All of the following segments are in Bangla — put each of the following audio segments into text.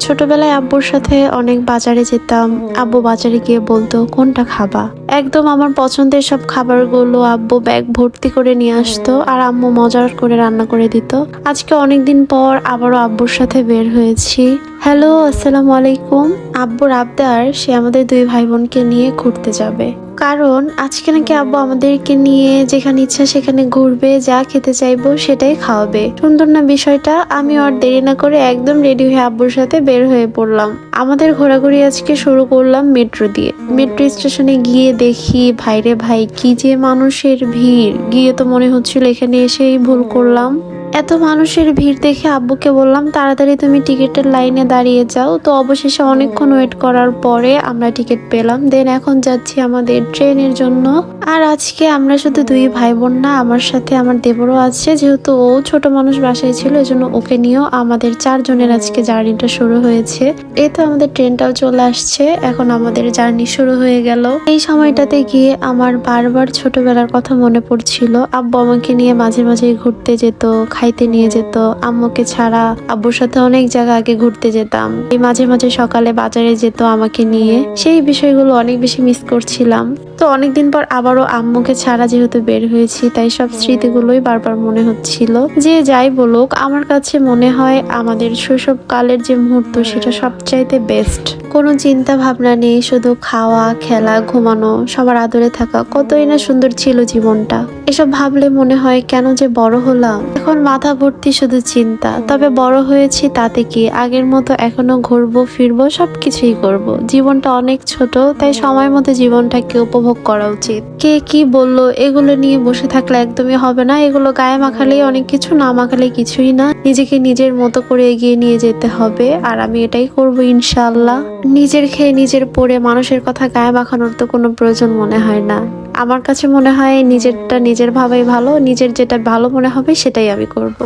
ছোটবেলায় আব্বুর সাথে অনেক বাজারে যেতাম। আব্বু বাজারে গিয়ে বলতো, কোনটা খাবা? একদম আমার পছন্দের সব খাবারগুলো আব্বু ব্যাগ ভর্তি করে নিয়ে আসতো আর আম্মু মজার করে রান্না করে দিত। আজকে অনেকদিন পর আবারও আব্বুর সাথে বের হয়েছি। হ্যালো, আসসালামু আলাইকুম। আব্বুর আবদার, সে আমাদের দুই ভাই বোনকে নিয়ে ঘুরতে যাবে। কারণ আজকে নাকি আব্বু আমাদেরকে নিয়ে যেখানে ইচ্ছা সেখানে ঘুরবে, যা খেতে চাইব সেটাই খাওয়াবে। সুন্দর না বিষয়টা, আমি আর দেরি না করে একদম রেডি হয়ে আব্বুর সাথে বের হয়ে পড়লাম। আমাদের ঘোরাঘুরি আজকে শুরু করলাম মেট্রো দিয়ে। মেট্রো স্টেশনে গিয়ে দেখি, ভাইরে ভাই, কি যে মানুষের ভিড়। গিয়ে তো মনে হচ্ছিল এখানে এসেই ভুল করলাম। এত মানুষের ভিড় দেখে আব্বুকে বললাম, তাড়াতাড়ি তুমি টিকিটের লাইনে দাঁড়িয়ে যাও। তো অবশেষে অনেকক্ষণ ওয়েট করার পরে আমরা টিকিট পেলাম। দেন এখন যাচ্ছি আমাদের ট্রেনের জন্য। আর আজকে আমরা শুধু দুই ভাই বোন না, আমার সাথে আমার দেবরও আছে, যেহেতু ও ছোট মানুষ, বাসায় ছিল, এজন্য ওকে নিয়েও আমাদের চারজনের আজকে জার্নিটা শুরু হয়েছে। এই তো আমাদের ট্রেনটাও চলে আসছে, এখন আমাদের জার্নি শুরু হয়ে গেল। এই সময়টাতে গিয়ে আমার বারবার ছোটবেলার কথা মনে পড়ছিল। আব্বু আমাকে নিয়ে মাঝে মাঝে ঘুরতে যেত খাইতে নিয়ে যেত। আম্মুকে ছাড়া আব্বুর সাথে অনেক জায়গা আগে ঘুরতে যেতাম। এই মাঝে মাঝে সকালে বাজারে যেত আমাকে নিয়ে। সেই বিষয়গুলো অনেক বেশি মিস করছিলাম। তো অনেকদিন পর আবারও আম্মুকে ছাড়া যেহেতু বের হয়েছি, তাই সব স্মৃতিগুলোই বারবার মনে হচ্ছিল। যে যাই বলুক, আমার কাছে মনে হয় আমাদের শৈশবকালের যে মুহূর্ত, সেটা সবচাইতে বেস্ট কোনো চিন্তা ভাবনা নেই, শুধু খাওয়া, খেলা, ঘুমানো, সবার আদরে থাকা, কতই না সুন্দর ছিল জীবনটা। এসব ভাবলে মনে হয় কেন যে বড় হলাম। এখন মাথা ভর্তি শুধু চিন্তা, তবে বড় হয়েছি তাতে কি? আগের মতো এখনও ঘুরবো, ফিরবো, সবকিছুই করব। জীবনটা অনেক ছোট, তাই সময় মতো জীবনটাকে উপভোগ করা উচিত। কে কি বলল, এগুলো নিয়ে বসে থাকলে একদমই হবে না। এগুলো গায়ে মাখালেই অনেক কিছু, না মাখালে কিছুই না। নিজেকে নিজের মতো করে এগিয়ে নিয়ে যেতে হবে, আর আমি এটাই করব ইনশাআল্লাহ। নিজের খেয়ে নিজের পরে মানুষের কথা গায়ে মাখানোর তো কোনো প্রয়োজন মনে হয় না। আমার কাছে মনে হয় নিজেরটা নিজের ভাবাই ভালো নিজের যেটা ভালো মনে হবে সেটাই আমি করব।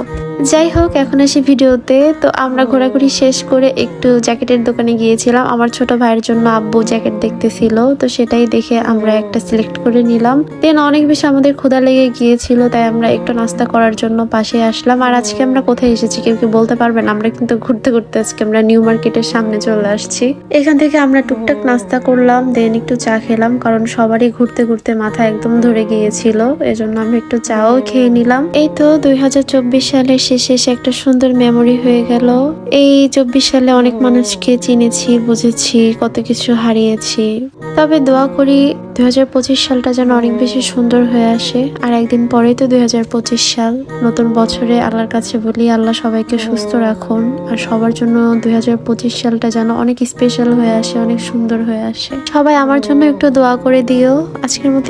যাই হোক এখন আসি ভিডিওতে। তো আমরা ঘোরাঘুরি শেষ করে একটু জ্যাকেটের দোকানে গিয়েছিলাম। আমার ছোট ভাইয়ের জন্য আব্বু জ্যাকেট দেখতেছিল তো সেটাই দেখে আমরা একটা সিলেক্ট করে নিলাম। দেন অনেক বেশি আমাদের ক্ষুধা লেগে গিয়েছিল তাই আমরা একটু নাস্তা করার জন্য পাশে আসলাম। আর আজকে আমরা কোথায় এসেছি কেউ কি বলতে পারবেন আমরা কিন্তু ঘুরতে ঘুরতে আজকে আমরা নিউ মার্কেটের সামনে চলে আসছি। এখান থেকে আমরা টুকটাক নাস্তা করলাম দেন একটু চা খেলাম কারণ সবারই ঘুরতে ঘুরতে মাথা একদম ধরে গিয়েছিল, এজন্য আমরা একটু চাও খেয়ে নিলাম। এই তো দুই সালের শেষে একটা সুন্দর মেমোরি হয়ে গেল। এই চব্বিশ সালে অনেক মানুষকে চিনেছি, বুঝেছি, কত কিছু হারিয়েছি। তবে দোয়া করি দুই সালটা যেন অনেক বেশি সুন্দর হয়ে আসে। আর একদিন পরেই তো দুই হাজার পঁচিশ সাল। নতুন বছরে আল্লাহর কাছে বলি, আল্লাহ সবাইকে সুস্থ রাখুন। আর সবার জন্য দুই হাজার পঁচিশ সালটা যেন অনেক স্পেশাল হয়ে আসে, অনেক সুন্দর হয়ে আসে। সবাই আমার জন্য একটু দোয়া করে দিও। আজকের মতো